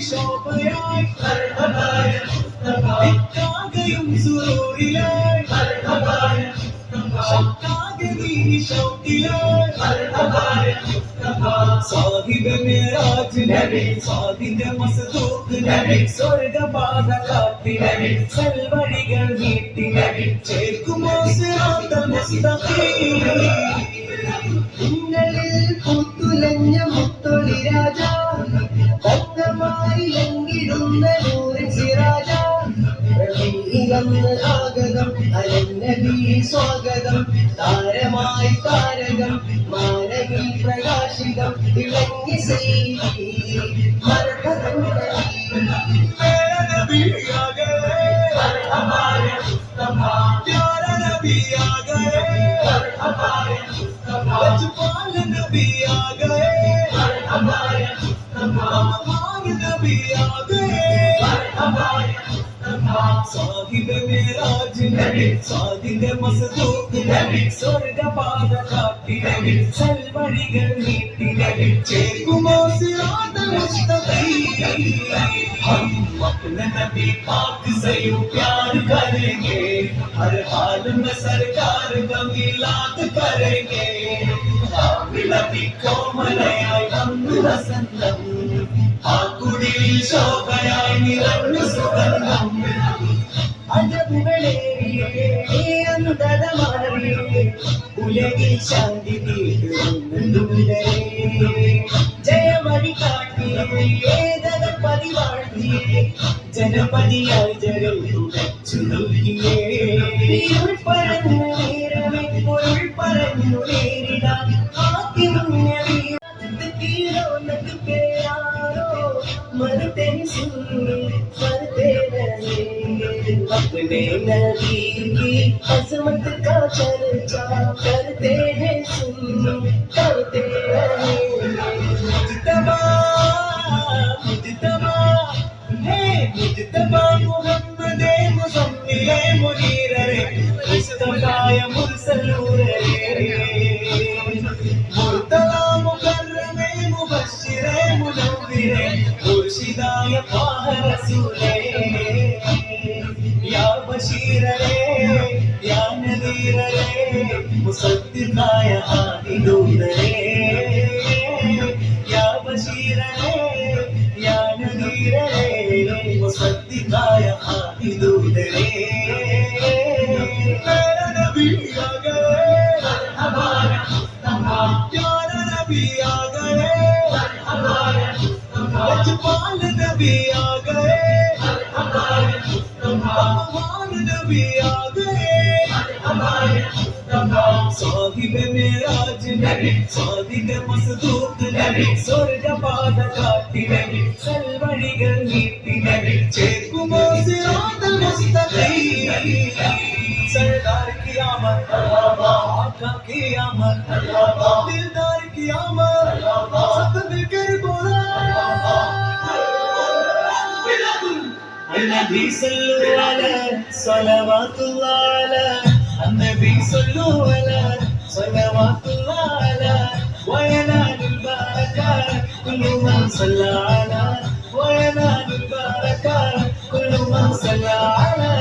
ശോഭയായി ഇക്കാകയും സുറൂരിലായി ശക്കാകെ നീ ശൗക്കിലായി സാഹിബ് മേരാജ് നബി. സാദിന്റെ മസ്തൂക്ക് നബി. സ്വർഗപാത കാത്തി നബി. സൽവഴികൾ നീട്ടി നബി. ചേർക്കുമോ സിറാത്ത മുസ്തഖീം? ഇന്നലിൽ പുത്തുലഞ്ഞ മുത്തൊളി രാജ മായി ലംഘിടുന്ന സ്വാഗതം. താരമായി താരകം മാനവിൽ പ്രകാശിതം. ഇളങ്ങി സേവി മർഹബൻ നബി ആഗതം മർഹബായ യാ സാഹിബ് മേരാജ് നബി സാദിന്റെ മസ്തൂക്ക് നബി സ്വർഗപാത കാട്ടി നബി സൽവഴികൾ നീട്ടി നബി ചേർക്കുമോ സിറാത്ത മുസ്തഖീം हम अपने नबी पाक से यूं प्यार करेंगे हर हाल में सरकार का मिलाद करेंगे राम नबी को मनाई हम वसंतम ആ കുടിയിൽ ശോഭയായി നിറഞ്ഞു സുഗന്ധം ഉലകിൽ ശാന്തി ജയമണി കാട്ടിയേ വാഴ്ത്തിയേ ജനപതിയായി ജനം ചുരുക്കിയേ. ഇരുൾ പറഞ്ഞു നേരമേ പൊരുൾ പറഞ്ഞു നേരിടാൻ मरते मरते रहेंगे अपने नबी की अजमत का चर्चा करते हैं सुन, करते मुहम्मद मुसम्मे मुनीर रे मुस्तफ़ा मुरसलूर रे മുർഷിദായ ത്വാഹ റസൂലേ യാ ബശീരേ യാ നദീരേ മുസദ്ദിഖായ ഹാദിദൂരേ യാ ബശീരേ യാ നദീരേ മുസദ്ദിഖായ ഹാദിദൂരേ मेरा नबी आ गए। हमारे नबी आ गए। साहिब मेराज नबी सादिक मसदूक नबी, स्वर्ग पाद काटी नबी सल्वडिगल नीति नबी चेकुमो सिरात मुस्तकीम। सरदार की आमद, आका की आमद, दिलदार की आमद। النبي صلوا على صلوات الله على النبي صلوا على صلوات الله على وينال البركات كل من صلى على وينال البركات كل من صلى على